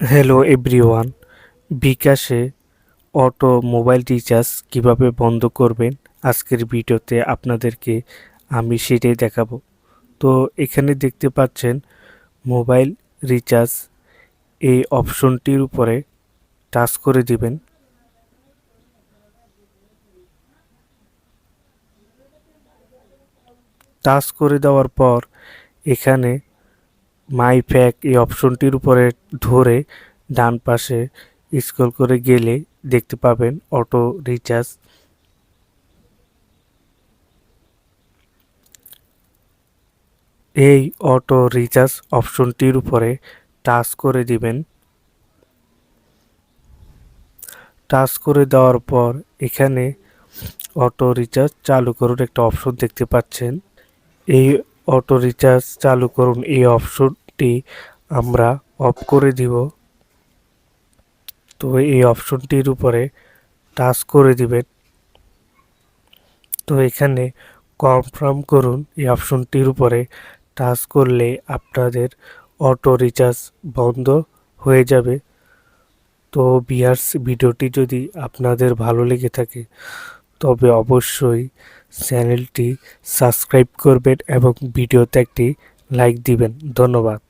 Hello everyone বিকাশে auto mobile recharge কীভাবে বন্ধ করবেন? আজকের ভিডিওতে আপনাদেরকে আমি সেটাই দেখাবো। তো এখানে দেখতে পাচ্ছেন মোবাইল রিচার্জ এই অপশনটির উপরে টাচ করে দিবেন। টাচ করে দেওয়ার পর এখানে মাই প্যাক এই অপশনটির উপরে ধরে ডান পাশে স্ক্রল করে গেলে দেখতে পাবেন অটো রিচার্জ। এই অটো রিচার্জ অপশনটির উপরে টাচ করে দিবেন। টাচ করে দেওয়ার পর এখানে অটো রিচার্জ চালু করুন একটা অপশন দেখতে পাচ্ছেন। এই অটো রিচার্জ চালু করুন। এই অপশনটি আমরা অফ করে দিব। তো এই অপশনটির উপরে টাচ করে দিবেন। তো এখানে কনফার্ম করুন। এই অপশনটির উপরে টাচ করলে আপনাদের অটো রিচার্জ বন্ধ হয়ে যাবে। তো বিয়ার্স, ভিডিওটি যদি আপনাদের ভালো লেগে থাকে তবে অবশ্যই চ্যানেলটি সাবস্ক্রাইব করবেন এবং ভিডিওতে একটি লাইক দিবেন। ধন্যবাদ।